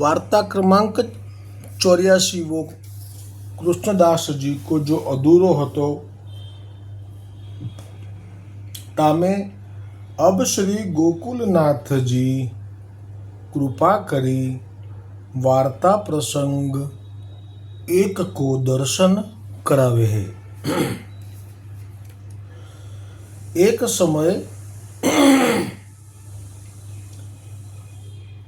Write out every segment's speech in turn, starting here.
વાર્તા ક્રમાંક ચોર્યાસી વો કૃષ્ણદાસજી કો જો અધૂરો હતો, તામે અબ શ્રી ગોકુલનાથજી કૃપા કરી વાર્તા પ્રસંગ એક કો દર્શન કરાવે હે. એક સમય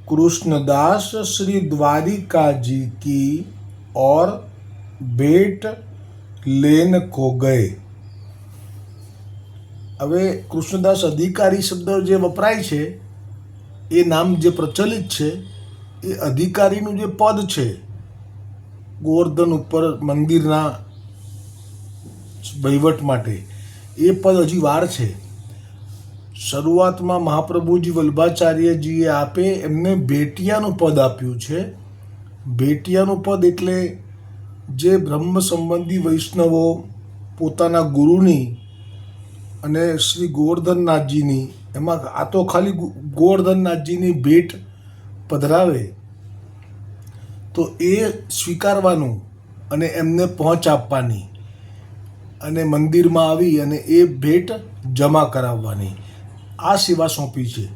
कृष्णदास श्री द्वारिका जी की और भेंट लेन को गए હવે કૃષ્ણદાસ અધિકારી શબ્દ જે વપરાય છે એ નામ જે પ્રચલિત છે એ અધિકારીનું જે પદ છે ગોવર્ધન ઉપર મંદિરના વહીવટ માટે એ પદ હજી વાર છે શરૂઆતમાં મહાપ્રભુજી વલ્ભાચાર્યજીએ આપે એમને ભેટિયાનું પદ આપ્યું છે. ભેટિયાનું પદ એટલે જે બ્રહ્મ સંબંધી વૈષ્ણવો, પોતાના ગુરુની અને શ્રી ગોવર્ધનનાથજીની, એમાં આ તો ખાલી ગોવર્ધનનાથજીની ભેટ પધરાવે. તો એ સ્વીકારવાનું અને એમને પહોંચ આપવાની અને મંદિરમાં આવી અને એ ભેટ જમા કરાવવાની. આ સેવા સોંપી છે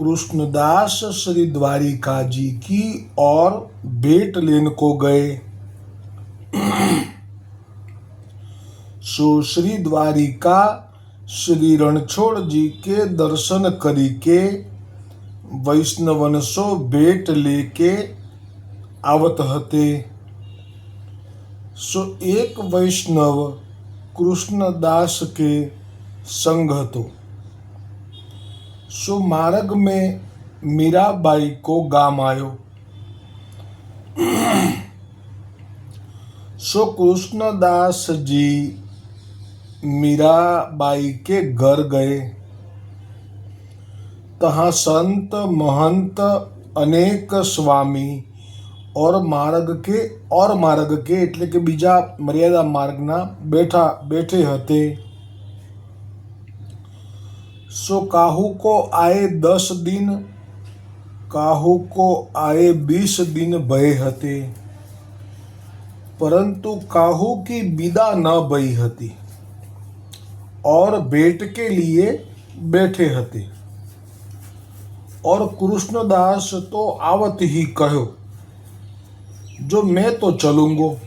कृष्णदास श्री द्वारिका जी की और भेंट लेन को गए सो श्री द्वारिका श्री रणछोड़ जी के दर्शन करी के વૈષ્ણવનસો ભેટ લેકે આવત હતે સો એક વૈષ્ણવ कृष्णदास के संग હતો सो मार्ग में मीराबाई को गाम आयो सो कृष्णदास जी मीराबाई के घर गए तहाँ संत महंत अनेक स्वामी और मार्ग के और मार्ग के એટલે કે બીજા મર્યાદા માર્ગના બેઠા બેઠે હતે सो काहू को आए दस दिन काहू को आए बीस दिन भय हते परंतु काहू की विदा न भई हती और भेंट के लिए बैठे हते और कृष्णदास तो आवत ही कहो जो मैं तो चलूंगो।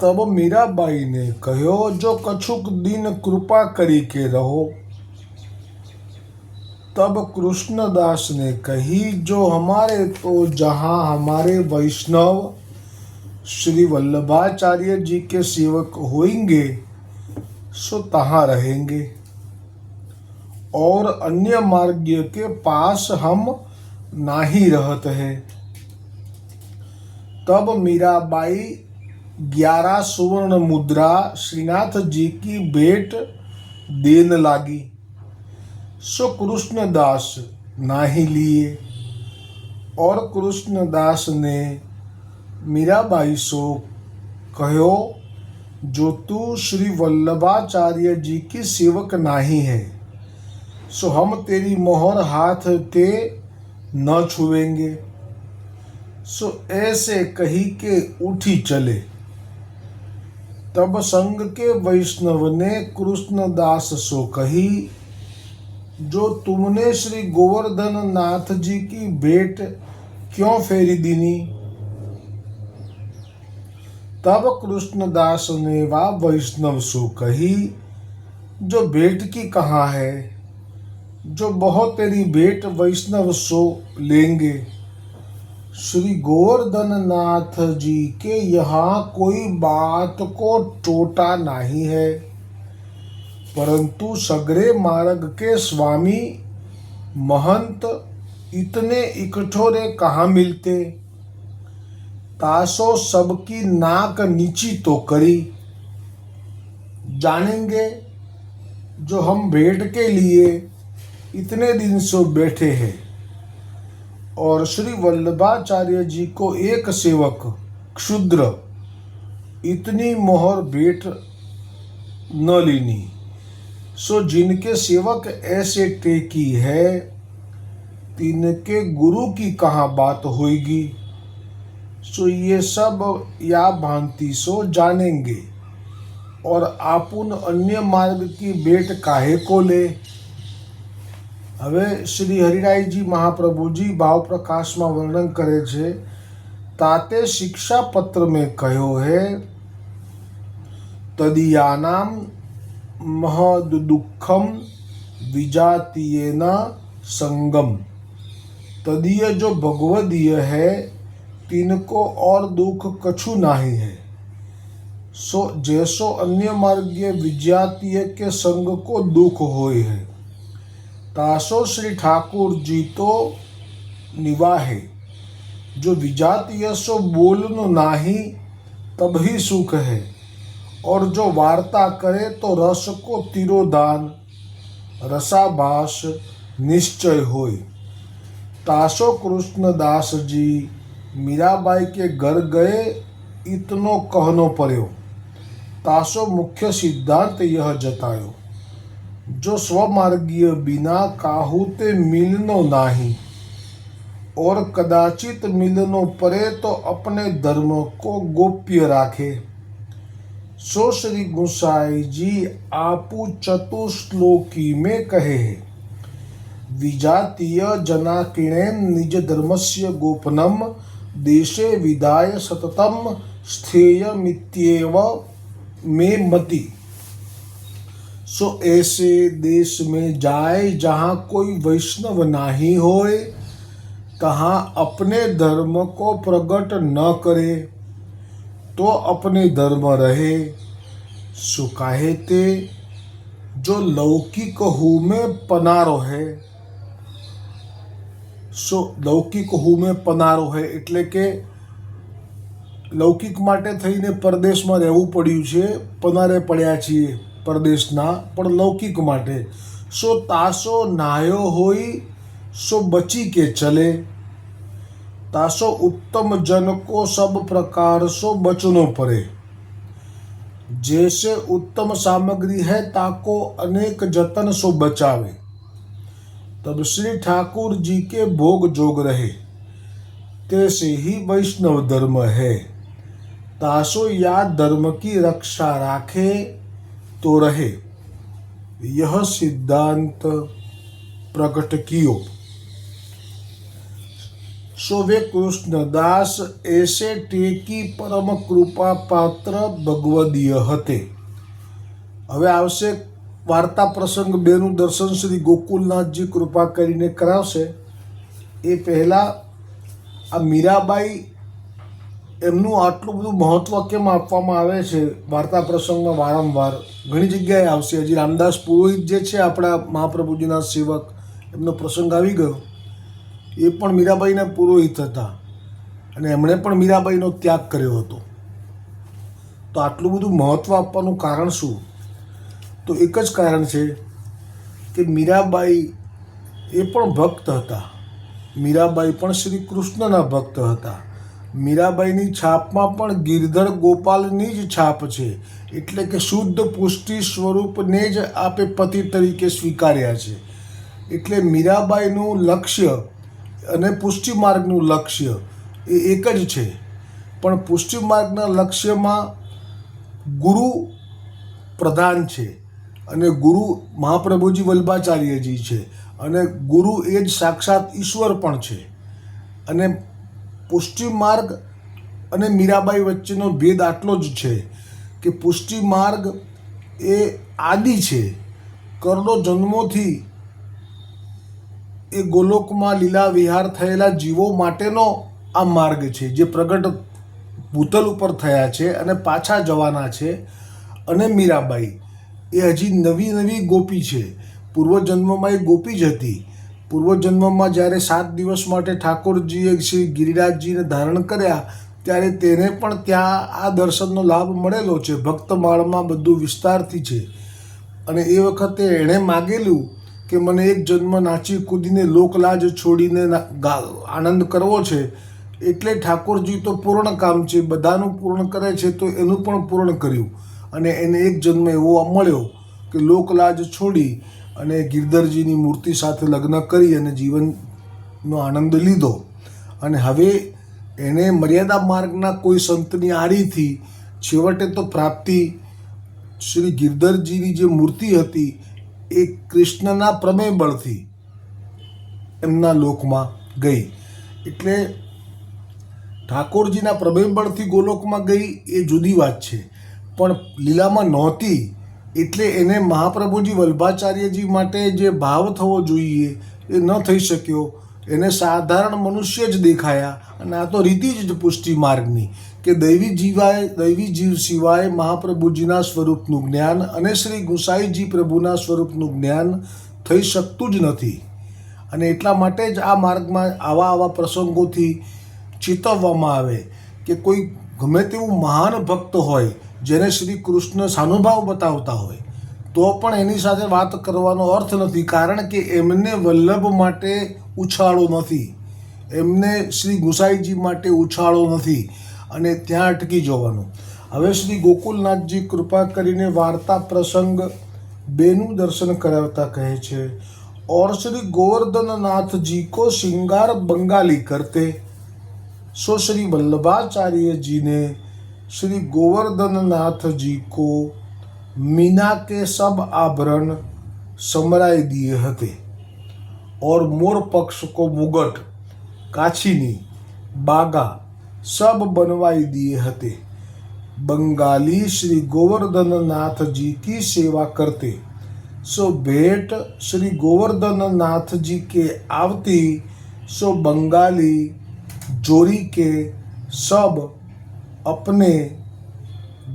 तब मीराबाई ने कहो, जो कछुक दिन कृपा करी के रहो। तब कृष्णदास ने कही, जो हमारे तो जहाँ हमारे वैष्णव श्री वल्लभाचार्य जी के सेवक होंगे सो तहाँ रहेंगे। और अन्य मार्ग के पास हम नाही रहते है। तब मीराबाई ग्यारह सुवर्ण मुद्रा श्रीनाथ जी की भेंट देन लागी। सो कृष्णदास नाही लिए और कृष्णदास ने मीराबाई सो कहो, जो तू श्री वल्लभाचार्य जी की सेवक नाही है, सो हम तेरी मोहर हाथ ते न छुएँगे। सो ऐसे कही के उठी चले। तब संग के वैष्णव ने कृष्णदास सो कही, जो तुमने श्री गोवर्धन नाथ जी की भेंट क्यों फेरी दीनी? तब कृष्णदास ने वा वैष्णव सो कही, जो भेंट की कहाँ है? जो बहुत तेरी भेंट वैष्णव सो लेंगे। श्री गोवर्धन नाथ जी के यहाँ कोई बात को टोटा नहीं है। परंतु सगरे मार्ग के स्वामी महंत इतने इकठोरे कहाँ मिलते? तासो सबकी नाक नीची तो करी। जानेंगे जो हम भेंट के लिए इतने दिन से बैठे हैं। और श्री वल्लभाचार्य जी को एक सेवक, क्षुद्र, इतनी मोहर भेंट न लेनी। सो जिनके सेवक ऐसे टेकी है, तिनके गुरु की कहाँ बात होगी सो ये सब या भांति सो जानेंगे। और आपुन अन्य मार्ग की भेंट काहे को ले? હવે શ્રી હરિરાયજી મહાપ્રભુજી ભાવ પ્રકાશમાં વર્ણન કરે છે તાતે શિક્ષાપત્ર મેં કહ્યો હે તદિયાનામ महद दुखम विजातीय न संगम तदीय जो भगवदीय है तिनको और दुख कछु नहीं है सो जैसो अन्य मार्गीय विजातीय के संग को दुख होय है तासो श्री ठाकुर जी तो निवाहे। जो विजातीय सो बोलनो नाही, तभी सुख है। और जो वार्ता करे तो रस को तिरोदान रसाभास निश्चय होय। तासो कृष्णदास जी, मीराबाई के घर गए, इतनो कहनो पर्यो। तासो मुख्य सिद्धांत यह जतायो। जो स्वमार्गीय बिना काहूते मिलनो नाही और कदाचित मिलनो परे तो अपने धर्म को गोप्य राखे सो श्री गुसाई जी आपू चतुश्लोकी में कहे है विजातीय जनाकिणे निज धर्मस्य गोपनम देशे विदाय सततम स्थेयमित्येव में मति सो ऐसे देश में जाए जहाँ कोई वैष्णव नाही होए तहाँ अपने धर्म को प्रकट न करे तो अपने धर्म रहे सो काहे ते जो लौकिक हूँ में પનારો હે સો લૌકિક હું મેં પનારો હે એટલે કે લૌકિક માટે થઈને પરદેશમાં રહેવું પડ્યું છે પનારે પડ્યા છીએ પરદેશના પણ લૌકિક માટે સો તાસો નાયો હોય સો બચી કે ચલે तासो उत्तम जन को सब प्रकार सो बचनो पड़े जैसे उत्तम सामग्री है ताको अनेक जतन सो बचावे तब श्री ठाकुर जी के भोग जोग रहे तैसे ही वैष्णव धर्म है तासो या धर्म की रक्षा राखे तो रहे यह सिद्धांत प्रकट कियो सो वे કૃષ્ણદાસ એસે ટેકી પરમ કૃપા પાત્ર ભગવદીય હતે હવે આવશે વાર્તા પ્રસંગ બેનું દર્શન શ્રી ગોકુલનાથજી કૃપા કરીને કરાવશે એ પહેલાં આ મીરાબાઈ એમનું આટલું બધું મહત્ત્વ કેમ આપવામાં આવે છે? વાર્તા પ્રસંગમાં વારંવાર ઘણી જગ્યાએ આવશે. હજી રામદાસ પુરોહિત જે છે આપણા મહાપ્રભુજીના સેવક, એમનો પ્રસંગ આવી ગયો. એ પણ મીરાબાઈના પુરોહિત હતા અને એમણે પણ મીરાબાઈનો ત્યાગ કર્યો હતો. તો આટલું બધું મહત્ત્વ આપવાનું કારણ શું? તો એક જ કારણ છે કે મીરાબાઈ એ પણ ભક્ત હતા. મીરાબાઈ પણ શ્રી કૃષ્ણના ભક્ત હતા. મીરાબાઈની છાપમાં પણ ગિરધર ગોપાલની જ છાપ છે. એટલે કે શુદ્ધ પુષ્ટિ સ્વરૂપને જ આપે પતિ તરીકે સ્વીકાર્યા છે. એટલે મીરાબાઈનું લક્ષ્ય અને પુષ્ટિ માર્ગનું લક્ષ્ય એ એક જ છે. પણ પુષ્ટિ માર્ગના લક્ષ્યમાં ગુરુ પ્રધાન છે અને ગુરુ મહાપ્રભુજી વલ્ભાચાર્યજી છે અને ગુરુ એ જ સાક્ષાત ઈશ્વર પણ છે. અને પુષ્ટિ માર્ગ અને મીરાબાઈ વચ્ચેનો ભેદ આટલો જ છે કે પુષ્ટિ માર્ગ એ આદિ છે. કરોડો જન્મોથી એ ગોલોકમાં લીલા વિહાર થયેલા જીવો માટેનો આ માર્ગ છે, જે પ્રગટ ભૂતલ ઉપર થયા છે અને પાછા જવાના છે. અને મીરાબાઈ એ હજી નવી નવી ગોપી છે. પૂર્વજન્મમાં એ ગોપી જ હતી. પૂર્વજન્મમાં જ્યારે સાત દિવસ માટે ઠાકોરજીએ શ્રી ગિરિરાજજીને ધારણ કર્યા, ત્યારે તેને પણ ત્યાં આ દર્શનનો લાભ મળેલો છે. ભક્તમાળમાં બધું વિસ્તારથી છે. અને એ વખતે એણે માગેલું કે મને એક જન્મ નાચી કૂદીને લોકલાજ છોડીને આનંદ કરવો છે. એટલે ઠાકોરજી તો પૂર્ણ કામ છે, બધાનું પૂર્ણ કરે છે, તો એનું પણ પૂર્ણ કર્યું. અને એને એક જન્મ એવો મળ્યો કે લોકલાજ છોડી અને ગિરધરજીની મૂર્તિ સાથે લગ્ન કરી અને જીવનનો આનંદ લીધો. અને હવે એને મર્યાદા માર્ગના કોઈ સંતની આડીથી છેવટે તો પ્રાપ્તિ શ્રી ગિરધરજીની જે મૂર્તિ હતી એ કૃષ્ણના પ્રમેય બળથી એમના લોકમાં ગઈ. એટલે ઠાકોરજીના પ્રમેય બળથી ગોલોકમાં ગઈ એ જુદી વાત છે. પણ લીલામાં નહોતી. એટલે એને મહાપ્રભુજી વલ્ભાચાર્યજી માટે જે ભાવ થવો જોઈએ એ ન થઈ શક્યો. એને સાધારણ મનુષ્ય જ દેખાયા અને આ તો રીતિ જ પુષ્ટિ માર્ગની કે દૈવી જીવાય, દૈવી જીવ સિવાય મહાપ્રભુજીના સ્વરૂપનું જ્ઞાન અને શ્રી ગુસાઈજી પ્રભુના સ્વરૂપનું જ્ઞાન થઈ શકતું જ નથી. અને એટલા માટે જ આ માર્ગમાં આવા આવા પ્રસંગોથી ચેતવવામાં આવે કે કોઈ ગમે તેવું મહાન ભક્ત હોય જેને શ્રી કૃષ્ણ સાનુભાવ બતાવતા હોય, તો પણ એની સાથે વાત કરવાનો અર્થ નથી, કારણ કે એમને વલ્લભ માટે ઉછાળો નથી. એમને શ્રી ગુસાઈજી માટે ઉછાળો નથી અને ત્યાં અટકી જવાનું. હવે શ્રી ગોકુલનાથજી કૃપા કરીને વાર્તા પ્રસંગ બેનું દર્શન કરાવતા કહે છે, ઓર શ્રી ગોવર્ધનનાથજી કો શિંગાર બંગાલી કરતે, સો શ્રી વલ્લભાચાર્યજીને श्री वल्लभाचार्य जी ने श्री गोवर्धन नाथ जी को मीना के सब आभरण समराय दिए हते और मोर पक्ष को मुगट काछीनी बागा सब बनवाई दिए हते बंगाली श्री गोवर्धन नाथ जी की सेवा करते सो भेंट श्री गोवर्धन नाथ जी के आवती सो बंगाली जोरी के सब अपने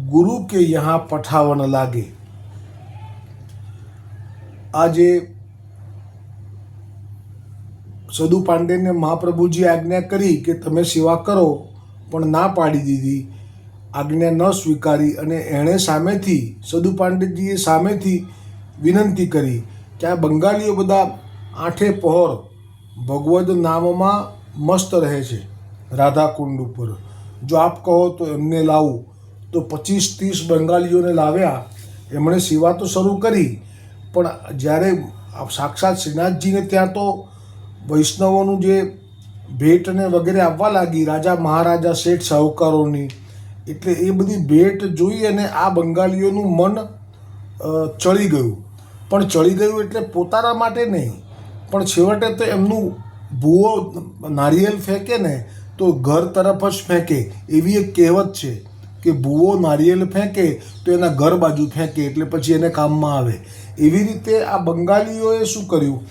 गुरु के यहाँ पठावन लागे આજે સદુ પાંડેને મહાપ્રભુજી આજ્ઞા કરી કે તમે સેવા કરો પણ ના પાડી દીધી આજ્ઞા ન સ્વીકારી અને એણે સામેથી સદુ પાંડેજીએ સામેથી વિનંતી કરી કે આ બંગાળીઓ બધા આઠે પહોર ભગવદ નામમાં મસ્ત રહે છે રાધાકુંડ ઉપર જો આપ કહો તો એમને લાવું. તો પચીસ ત્રીસ બંગાળીઓને લાવ્યા. એમણે સેવા તો શરૂ કરી, પણ જ્યારે સાક્ષાત શ્રીનાથજીને ત્યાં તો વૈષ્ણવોનું જે ભેટ અને વગેરે આવવા લાગી, રાજા મહારાજા શેઠ સાહુકારોની, એટલે એ બધી ભેટ જોઈ અને આ બંગાળીઓનું મન ચડી ગયું. પણ ચડી ગયું એટલે પોતાના માટે નહીં, પણ છેવટે તો એમનું ભૂવો નારિયેલ ફેંકે ને તો ઘર તરફ જ ફેંકે, એવી એક કહેવત છે કે ભૂવો નારિયેલ ફેંકે તો એના ઘર બાજુ ફેંકે એટલે પછી એને કામમાં આવે. એવી રીતે આ બંગાળીઓએ શું કર્યું?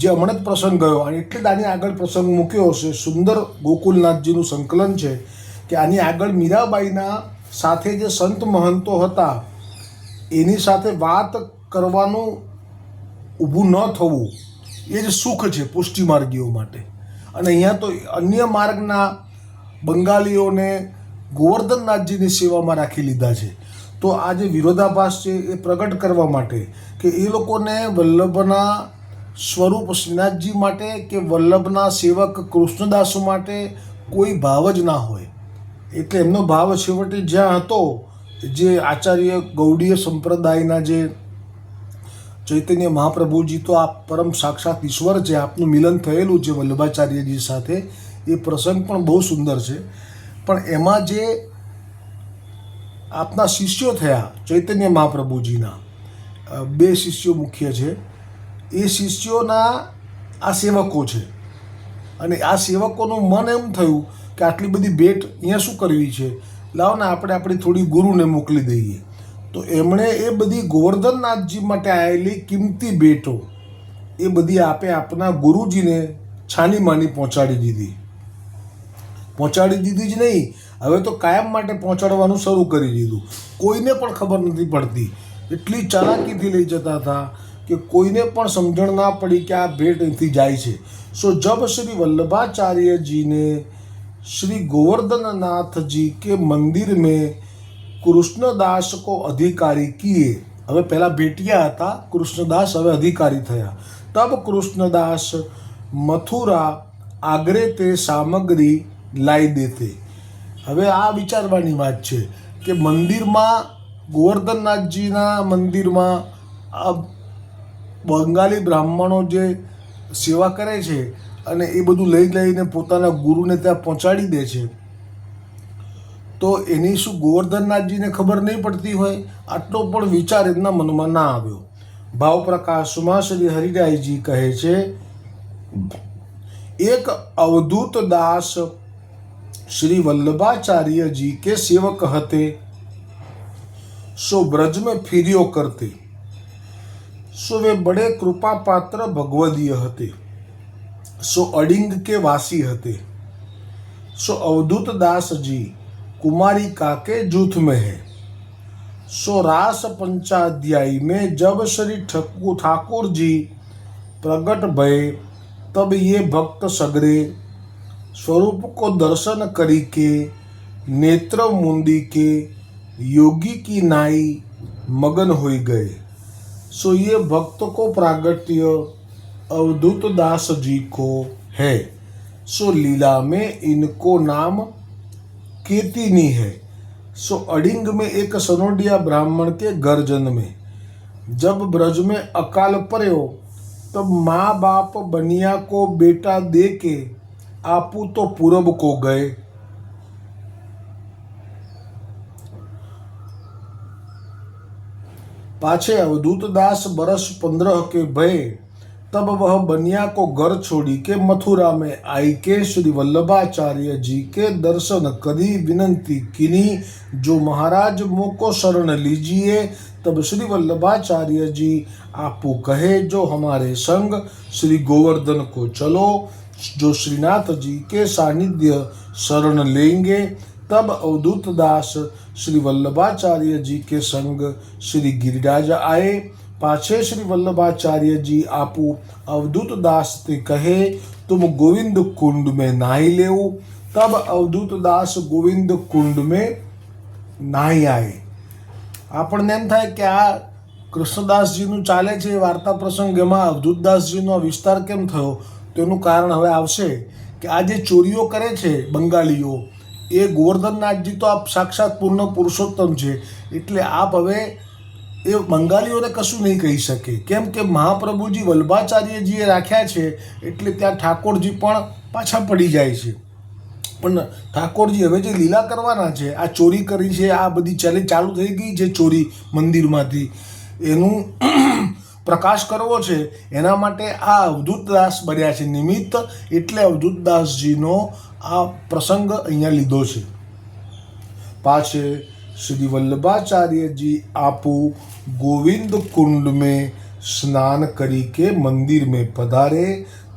જે હમણાં જ પ્રસંગ ગયો, અને એટલે આની આગળ પ્રસંગ મૂક્યો હશે, સુંદર ગોકુલનાથજીનું સંકલન છે કે આની આગળ મીરાબાઈના સાથે જે સંત મહંતો હતા, એની સાથે વાત કરવાનું ઊભું ન થવું, એ જ સુખ છે પુષ્ટિ માર્ગીઓ માટે. અને અહીંયા તો અન્ય માર્ગના બંગાળીઓને ગોવર્ધનનાથજીની સેવામાં રાખી લીધા છે. તો આ જે વિરોધાભાસ છે એ પ્રગટ કરવા માટે કે એ લોકોને વલ્લભના સ્વરૂપ શ્રીનાથજી માટે કે વલ્લભના સેવક કૃષ્ણદાસ માટે કોઈ ભાવ જ ના હોય. એટલે એમનો ભાવ છેવટે જ્યાં હતો, જે આચાર્ય ગૌડીય સંપ્રદાયના જે ચૈતન્ય મહાપ્રભુજી તો આ પરમ સાક્ષાત ઈશ્વર છે. આપનું મિલન થયેલું છે વલ્લભાચાર્યજી સાથે. એ પ્રસંગ પણ બહુ સુંદર છે. પણ એમાં જે આપના શિષ્યો થયા ચૈતન્ય મહાપ્રભુજીના બે શિષ્યો મુખ્ય છે. એ શિષ્યોના આ સેવકો છે. અને આ સેવકોનું મન એમ થયું કે આટલી બધી ભેટ અહીંયા શું કરવી છે? લાવને આપણે આપણી થોડી ગુરુને મોકલી દઈએ. તો એમણે એ બધી ગોવર્ધનનાથજી માટે આવેલી કિંમતી ભેટો એ બધી આપે આપના ગુરુજીને છાની માની પહોંચાડી દીધી. પહોંચાડી દીધી જ નહીં, હવે તો કાયમ માટે પહોંચાડવાનું શરૂ કરી દીધું. કોઈને પણ ખબર નથી પડતી. એટલી ચાલાકીથી લઈ જતા હતા કે કોઈને પણ સમજણ ના પડી કે આ ભેટ અહીંથી જાય છે. સો જબ શ્રી વલ્લભાચાર્યજીને શ્રી ગોવર્ધનનાથજી કે મંદિર મેં કૃષ્ણદાસ કો અધિકારી કીએ. હવે પહેલાં ભેટ્યા હતા, કૃષ્ણદાસ હવે અધિકારી થયા. તબ કૃષ્ણદાસ મથુરા આગરે તે સામગ્રી લાવી દેતે. હવે આ વિચારવાની વાત છે કે મંદિરમાં, ગોવર્ધનનાથજીના મંદિરમાં, આ બંગાળી બ્રાહ્મણો જે સેવા કરે છે અને એ બધું લઈ લઈને પોતાના ગુરુને ત્યાં પહોંચાડી દે છે તો એની શું ગોવર્ધનનાથજીને ખબર નહીં પડતી હોય આટલો પણ વિચાર એમના મનમાં ના આવ્યો ભાવ પ્રકાશમાં શ્રી હરિરાયજી કહે છે એક અવધૂત દાસ श्री वल्लभाचार्य जी के सेवक हते सो ब्रज में फिरियो करते सो वे बड़े कृपा पात्र भगवदीय हते सो अडिंग के वासी हते सो अवधूत दास जी कुमारिका के जूथ में है। सो रास पंचाध्यायी में जब श्री ठकु ठाकुर जी प्रकट भये तब ये भक्त सगरे स्वरूप को दर्शन करी के, नेत्र मुंदी के योगी की नाई मगन हो गए। सो ये भक्त को प्रागट्य अवधूत दास जी को है। सो लीला में इनको नाम कीर्तिनी है, सो अडिंग में एक सनोडिया ब्राह्मण के घर जन्मे जब ब्रज में अकाल पर्यो तब माँ बाप बनिया को बेटा दे के आपू तो पूरब को गए। पाछे अवधूत दास बरस पंद्रह के भय तब वह बनिया को घर छोड़ी के मथुरा में आई के श्री वल्लभाचार्य जी के दर्शन करी, विनंती किनी, जो महाराज मुँह को शरण लीजिए, तब श्री वल्लभाचार्य जी आपू कहे, जो हमारे संग श्री गोवर्धन को चलो, जो श्रीनाथ जी के सानिध्य शरण लेंगे, तब अवधूत दास श्री वल्लभाचार्य जी के संग श्री गिरिराज आए। પાછે શ્રી વલ્લભાચાર્યજી આપું, અવધૂત દાસથી કહે तुम गोविंद कुंड में नहाई ले तब અવધૂત ગોવિંદ કુંડ મેં નાહી આય. આપણને એમ થાય કે આ કૃષ્ણદાસજીનું ચાલે છે વાર્તા પ્રસંગ, એમાં અવધૂતદાસજીનો વિસ્તાર કેમ થયો? તેનું કારણ હવે આવશે કે આ જે ચોરીઓ કરે છે બંગાળીઓ, એ ગોવર્ધનનાથજી તો આપ સાક્ષાત પૂર્ણ પુરુષોત્તમ છે. એટલે આપ હવે એ બંગાળીઓને કશું નહીં કહી શકે. કેમ કે મહાપ્રભુજી વલ્ભાચાર્યજીએ રાખ્યા છે, એટલે ત્યાં ઠાકોરજી પણ પાછા પડી જાય છે. પણ ઠાકોરજી હવે જે લીલા કરવાના છે, આ ચોરી કરી છે, આ બધી ચાલી ચાલુ થઈ ગઈ છે ચોરી મંદિરમાંથી. એનું પ્રકાશ કરવો છે, એના માટે આ અવધૂતદાસ બન્યા છે નિમિત્ત, એટલે અવધૂતદાસજીનો આ પ્રસંગ અહીંયા લીધો છે. पाछे श्री वल्लभाचार्य जी आपू गोविंद कुंड में स्नान करी के मंदिर में पधारे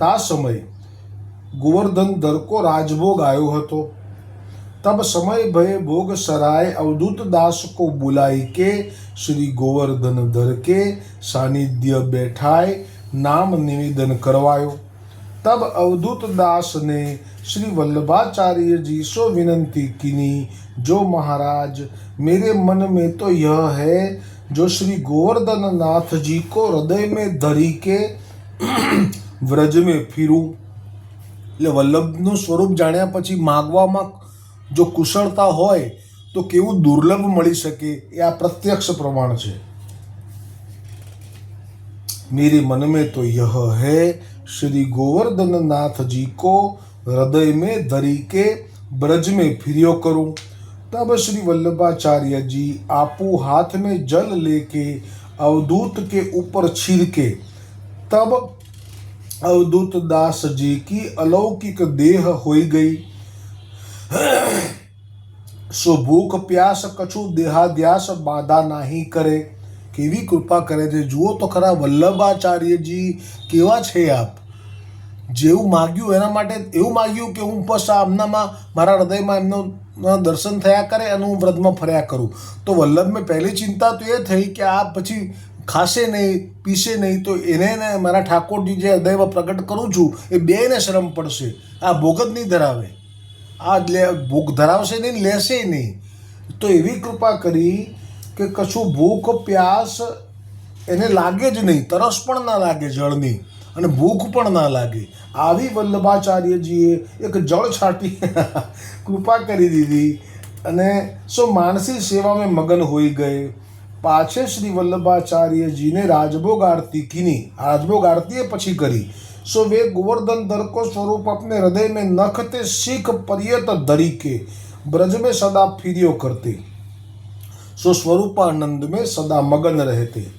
ता समय गोवर्धन दर को राजभोग आयो હતો तब समय भय भोग सराय अवधूत दास को बुलाई के श्री गोवर्धन दर के सानिध्य बैठाए नाम निवेदन करवायो तब अवधूत दास ने श्री वल्लभाचार्य जी सो विनंती कीनी जो महाराज मेरे मन में तो यह है जो श्री गोवर्धन नाथ जी को हृदय में धरी के વ્રજ में ફીરું એટલે વલ્લભનું સ્વરૂપ જાણ્યા પછી માગવામાં જો કુશળતા હોય તો કેવું દુર્લભ મળી શકે એ આ પ્રત્યક્ષ પ્રમાણ છે मेरे मन में तो यह है श्री गोवर्धन नाथ जी को हृदय में धरी के ब्रज में फिरियो करूँ। तब श्री वल्लभाचार्य जी आपू हाथ में जल लेके अवधूत के ऊपर छिड़के तब अवधूत दास जी की अलौकिक देह हो गई। सो भूख प्यास कछु देहाद्यास बाधा नहीं करे। કેવી કૃપા કરે છે? જુઓ તો ખરા વલ્લભાચાર્યજી, કેવા છે આપ? જેવું માગ્યું એના માટે, એવું માગ્યું કે હું બસ આમનામાં મારા હૃદયમાં એમનો દર્શન થયા કરે અને હું વ્રતમાં ફર્યા કરું. તો વલ્લભ, મેં પહેલી ચિંતા તો એ થઈ કે આ પછી ખાશે નહીં, પીશે નહીં, તો એને મારા ઠાકોરજી જે હૃદયમાં પ્રગટ કરું છું, એ બેને શરમ પડશે. આ ભોગ જ નહીં ધરાવે. આ ભૂખ ધરાવશે નહીં, લેશે નહીં. તો એવી કૃપા કરી કે કશું ભૂખ, પ્યાસ એને લાગે જ નહીં, તરસ પણ ના લાગે જળની અને ભૂખ પણ ના લાગે. આવી વલ્લભાચાર્યજીએ એક જળ છાંટી કૃપા કરી દીધી અને સો માનસી સેવામાં મગન હોઈ ગયે. પાછે શ્રી વલ્લભાચાર્યજીને રાજભોગ આરતી કીની રાજભોગ એ પછી કરી. સો વે ગોવર્ધન દરકો સ્વરૂપ स्वरूप अपने हृदय में नखते सिख पर्यत धरी के ब्रज में સો સ્વરૂપાનંદ મેં સદા મગન રહેતી.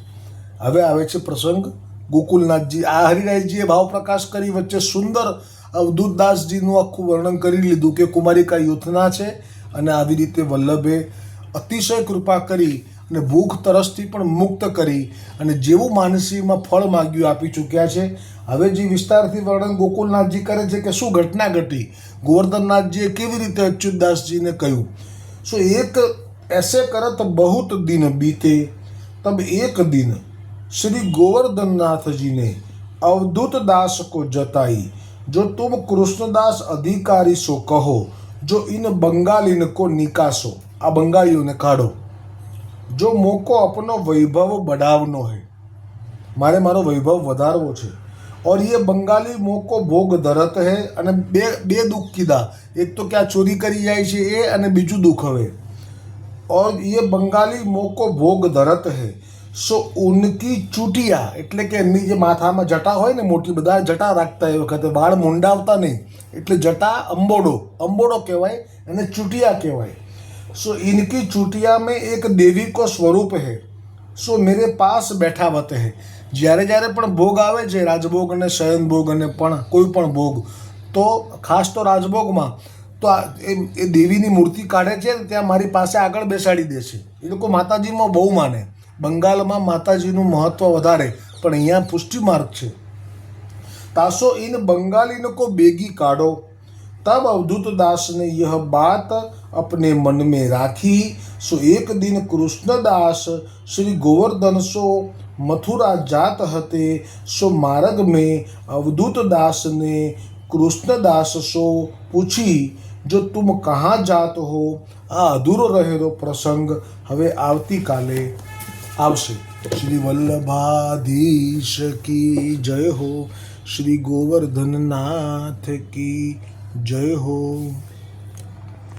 હવે આવે છે પ્રસંગ. ગોકુલનાથજી આ હરિરાયજીએ ભાવ પ્રકાશ કરી વચ્ચે સુંદર અવધૂતદાસજીનું આખું વર્ણન કરી લીધું કે કુમારિકા યુથના છે અને આવી રીતે વલ્લભે અતિશય કૃપા કરી અને ભૂખ તરસથી પણ મુક્ત કરી અને જેવું માનસીમાં ફળ માગ્યું આપી ચૂક્યા છે. હવે જે વિસ્તારથી વર્ણન ગોકુલનાથજી કરે છે કે શું ઘટના ઘટી? ગોવર્ધનનાથજીએ કેવી રીતે અચ્યુતદાસજીને કહ્યું? સો એક ऐसे करत बहुत दिन बीते तब एक दिन श्री गोवर्धन नाथ जी ने अवधूत दास को जताई जो तुम कृष्णदास अधिकारी सो कहो जो इन बंगालीन को निकासो આ બંગાળીઓને કાઢો જો મોકો અપનો વૈભવ बढ़ावनो है મારે મારો વૈભવ વધારવો છે और ये બંગાળી મોકો ભોગ ધરત હે અને બે બે દુઃખ કીધા એક તો ક્યાં ચોરી કરી જાય છે એ અને બીજું દુઃખ હવે और ये બંગાળી મોકો ભોગ ધરત હે સો ઉનકી ચૂંટિયા એટલે કે એમની જે માથામાં જટા હોય ને મોટી બધા જટા રાખતા એ વખતે વાળ મુંડાવતા નહીં એટલે જટા અંબોડો અંબોડો કહેવાય અને ચૂંટિયા કહેવાય સો ઇનકી ચૂંટિયા મેં એક દેવી કો સ્વરૂપ હે સો મેરે પાસ બેઠા વત હે જ્યારે જ્યારે પણ ભોગ આવે છે રાજભોગ અને શયન ભોગ અને પણ કોઈ પણ ભોગ તો ખાસ તો રાજભોગમાં તો એ દેવીની મૂર્તિ કાઢે છે ત્યાં મારી પાસે આગળ બેસાડી દે છે. એ લોકો માતાજીમાં બહુ માને. બંગાળમાં માતાજીનું મહત્ત્વ વધારે, પણ અહીંયા પુષ્ટિમાર્ગ છે. તાસો ઇન બંગાળી લોકો બેગી કાઢો. તબ અવધૂત દાસને યહ બાત અપને મનમે રાખી. સો એક દિન કૃષ્ણદાસ શ્રી ગોવર્ધનસો મથુરા જાત હતે. સો માર્ગ મેં અવધૂત દાસને કૃષ્ણદાસ સો પૂછી જો તુમ કહાં જાત હો, આ અધૂરો રહેલો પ્રસંગ હવે આવતીકાલે આવશે. શ્રી વલ્લભાધીશ કી જય હો, શ્રી ગોવર્ધનનાથ કી જય હો.